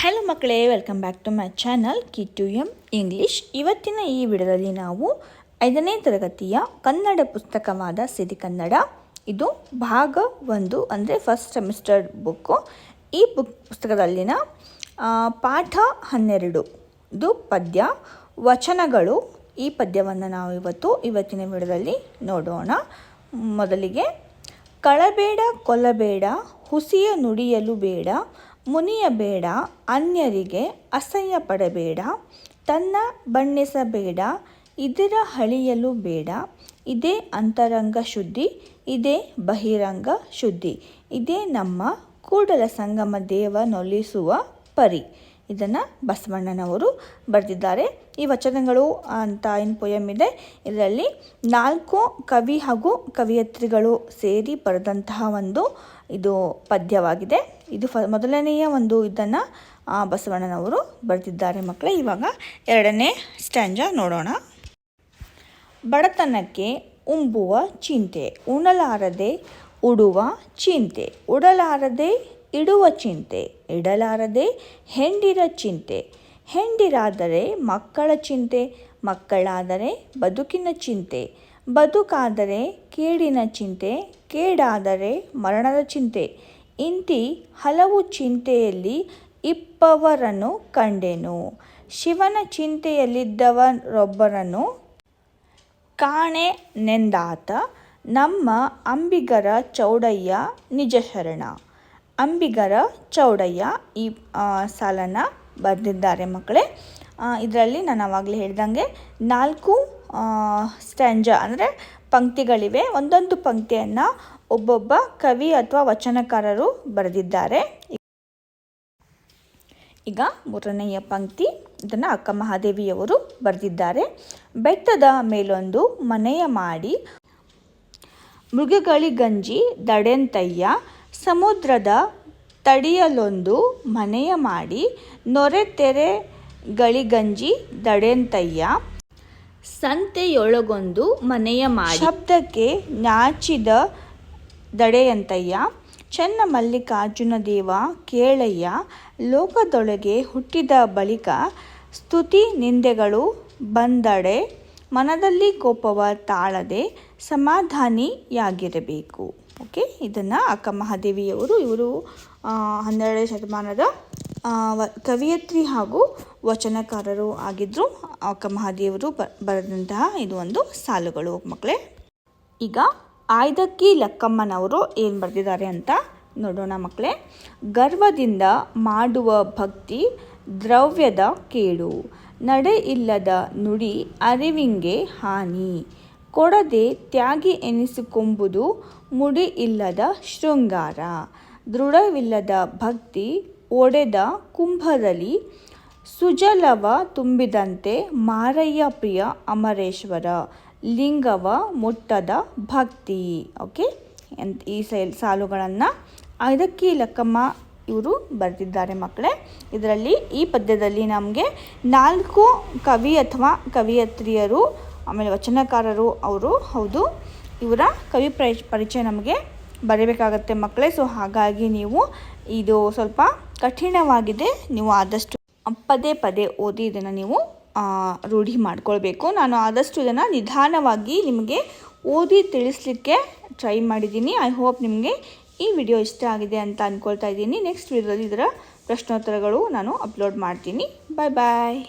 Hello ಮಕ್ಕಳೇ welcome back to my channel key to M English ಇವತ್ತಿನ ಈ ವಿಡಿಯೋದಲ್ಲಿ ನಾವು ಐದನೇ ತರಗತಿಯ ಕನ್ನಡ ಪುಸ್ತಕವಾದ ಸಿರಿ ಕನ್ನಡ, ಇದು ಭಾಗ ಒಂದು ಅಂದರೆ ಫಸ್ಟ್ ಸೆಮಿಸ್ಟರ್ ಬುಕ್ಕು ಈ ಬುಕ್ ಪುಸ್ತಕದಲ್ಲಿನ ಪಾಠ ಹನ್ನೆರಡು ಇದು ಪದ್ಯ, ವಚನಗಳು, ಈ ಪದ್ಯವನ್ನು ನಾವು ಇವತ್ತು ಇವತ್ತಿನ ವಿಡಿಯೋದಲ್ಲಿ ನೋಡೋಣ. ಮೊದಲಿಗೆ, ಕಳಬೇಡ ಕೊಲಬೇಡ ಹುಸಿಯ ನುಡಿಯಲು ಬೇಡ ಮುನಿಯಬೇಡ, ಅನ್ಯರಿಗೆ ಅಸಹ್ಯ ಪಡಬೇಡ ತನ್ನ ಬಣ್ಣಿಸಬೇಡ, ಇದರ ಹಳಿಯಲು ಬೇಡ. ಇದೇ ಅಂತರಂಗ ಶುದ್ಧಿ, ಇದೇ ಬಹಿರಂಗ ಶುದ್ಧಿ. ಇದೇ ನಮ್ಮ ಕೂಡಲ ಸಂಗಮ ದೇವನೊಲಿಸುವ ಪರಿ. ಇದನ್ನು ಬಸವಣ್ಣನವರು ಬರೆದಿದ್ದಾರೆ. ಈ ವಚನಗಳು ಅಂತ ಏನು ಪೊಯಮ್ ಇದೆ? ಇದರಲ್ಲಿ ನಾಲ್ಕು ಕವಿ ಹಾಗೂ ಕವಿಯತ್ರಿಗಳು ಸೇರಿ ಬರೆದಂತಹ ಒಂದು ಇದು ಪದ್ಯವಾಗಿದೆ. ಇದು ಫ, ಮೊದಲನೆಯ ಒಂದು ಇದನ್ನು ಬಸವಣ್ಣನವರು ಬರೆದಿದ್ದಾರೆ ಮಕ್ಕಳೇ. ಇವಾಗ ಎರಡನೇ ಸ್ಟ್ಯಾಂಜ ನೋಡೋಣ. ಬಡತನಕ್ಕೆ ಉಂಬುವ ಚಿಂತೆ, ಉಣಲಾರದೆ ಉಡುವ ಚಿಂತೆ, ಉಡಲಾರದೆ ಇಡುವ ಚಿಂತೆ ಇಡಲಾರದೆ ಹೆಂಡಿರ ಚಿಂತೆ. ಹೆಂಡಿರಾದರೆ ಮಕ್ಕಳ ಚಿಂತೆ, ಮಕ್ಕಳಾದರೆ ಬದುಕಿನ ಚಿಂತೆ. ಬದುಕಾದರೆ ಕೇಡಿನ ಚಿಂತೆ, ಕೇಡಾದರೆ ಮರಣದ ಚಿಂತೆ. ಇಂತಿ ಹಲವು ಚಿಂತೆಯಲ್ಲಿ ಇಪ್ಪವರನ್ನು ಕಂಡೆನು. ಶಿವನ ಚಿಂತೆಯಲ್ಲಿದ್ದವರೊಬ್ಬರನ್ನು ಕಾಣೆ ನೆಂದಾತ ನಮ್ಮ ಅಂಬಿಗರ ಚೌಡಯ್ಯ ನಿಜ ಶರಣ ಅಂಬಿಗರ ಚೌಡಯ್ಯ ಈ ಸಾಲನ್ನ ಬರೆದಿದ್ದಾರೆ ಮಕ್ಕಳೇ. ಇದರಲ್ಲಿ ನಾನು ಆವಾಗಲೇ ಹೇಳ್ದಂಗೆ ನಾಲ್ಕು ಸ್ಟ್ಯಾಂಜ ಅಂದರೆ ಪಂಕ್ತಿಗಳಿವೆ. ಒಂದೊಂದು ಪಂಕ್ತಿಯನ್ನು ಒಬ್ಬೊಬ್ಬ ಕವಿ ಅಥವಾ ವಚನಕಾರರು ಬರೆದಿದ್ದಾರೆ. ಈಗ ಮೂರನೆಯ ಪಂಕ್ತಿ, ಇದನ್ನು ಅಕ್ಕ ಮಹಾದೇವಿಯವರು ಬರೆದಿದ್ದಾರೆ. ಬೆಟ್ಟದ ಮೇಲೊಂದು ಮನೆಯ ಮಾಡಿ ಮೃಗಗಳಿಗಂಜಿ ದಡೆಂತಯ್ಯ ಸಮುದ್ರದ ತಡಿಯಲೊಂದು ಮನೆಯ ಮಾಡಿ ನೊರೆ ಗಳಿಗಂಜಿ ದಡೆಂತಯ್ಯ. ಸಂತೆಯೊಳಗೊಂದು ಮನೆಯ ಮಾಡಿ ಶಬ್ದಕ್ಕೆ ನಾಚಿದ ದಡೆಯಂತಯ್ಯ. ಚೆನ್ನ ಮಲ್ಲಿಕಾರ್ಜುನ ದೇವ ಕೇಳಯ್ಯ. ಲೋಕದೊಳಗೆ ಹುಟ್ಟಿದ ಬಳಿಕ ಸ್ತುತಿ ನಿಂದೆಗಳು ಬಂದಡೆ. ಮನದಲ್ಲಿ ಕೋಪವ ತಾಳದೆ ಸಮಾಧಾನಿಯಾಗಿರಬೇಕು. ಓಕೆ, ಇದನ್ನು ಅಕ್ಕ ಮಹಾದೇವಿಯವರು ಇವರು ಹನ್ನೆರಡನೇ ಶತಮಾನದ ಕವಿಯತ್ರಿ ಹಾಗೂ ವಚನಕಾರರು ಆಗಿದ್ದರು ಅಕ್ಕ ಮಹಾದೇವರು ಬ, ಬರೆದಂತಹ ಇದು ಒಂದು ಸಾಲುಗಳು ಮಕ್ಕಳೇ. ಈಗ ಆಯ್ದಕ್ಕಿ ಲಕ್ಕಮ್ಮನವರು ಏನು ಬರೆದಿದ್ದಾರೆ ಅಂತ ನೋಡೋಣ ಮಕ್ಕಳೇ. ಗರ್ವದಿಂದ ಮಾಡುವ ಭಕ್ತಿ, ದ್ರವ್ಯದ ಕೇಡು, ನಡೆ ಇಲ್ಲದ ನುಡಿ, ಅರಿವಿಂಗೆ ಹಾನಿ, ಕೊಡದೆ ತ್ಯಾಗಿ ಎನಿಸಿಕೊಂಬುದು ಮುಡಿ ಇಲ್ಲದ ಶೃಂಗಾರ. ದೃಢವಿಲ್ಲದ ಭಕ್ತಿ ಒಡೆದ ಕುಂಭದಲ್ಲಿ ಸುಜಲವ ತುಂಬಿದಂತೆ ಮಾರಯ್ಯ ಪ್ರಿಯ ಅಮರೇಶ್ವರ. ಲಿಂಗವ ಮುಟ್ಟದ ಭಕ್ತಿ. ಓಕೆ? ಈ ಸೈಲ್ ಸಾಲುಗಳನ್ನು ಇದಕ್ಕೆ ಲಕ್ಕಮ್ಮ ಇವರು ಬರೆದಿದ್ದಾರೆ ಮಕ್ಕಳೇ. ಇದರಲ್ಲಿ ಈ ಪದ್ಯದಲ್ಲಿ ನಮಗೆ ನಾಲ್ಕು ಕವಿ ಅಥವಾ ಕವಿಯತ್ರಿಯರು, ಆಮೇಲೆ ವಚನಕಾರರು ಅವರು, ಹೌದು. ಇವರ ಕವಿ ಪ್ರೈ, ಪರಿಚಯ ನಮಗೆ ಬರೀಬೇಕಾಗತ್ತೆ ಮಕ್ಕಳೇ. ಸೊ ಹಾಗಾಗಿ ನೀವು ಇದು ಸ್ವಲ್ಪ ಕಠಿಣವಾಗಿದೆ. ನೀವು ಆದಷ್ಟು ಪದೇ ಪದೇ ಓದಿ ಇದನ್ನು ನೀವು ರೂಢಿ ಮಾಡ್ಕೊಳ್ಬೇಕು. ನಾನು ಆದಷ್ಟು ಇದನ್ನು ನಿಧಾನವಾಗಿ ನಿಮಗೆ ಓದಿ ತಿಳಿಸ್ಲಿಕ್ಕೆ ಟ್ರೈ ಮಾಡಿದ್ದೀನಿ. ಐ ಹೋಪ್ ನಿಮಗೆ ಈ ವಿಡಿಯೋ ಇಷ್ಟ ಆಗಿದೆ ಅಂತ ಅಂದ್ಕೊಳ್ತಾ ಇದ್ದೀನಿ. ನೆಕ್ಸ್ಟ್ ವಿಡಿಯೋದಲ್ಲಿ ಇದರ ಪ್ರಶ್ನೋತ್ತರಗಳು ನಾನು ಅಪ್ಲೋಡ್ ಮಾಡ್ತೀನಿ. ಬಾಯ್ ಬಾಯ್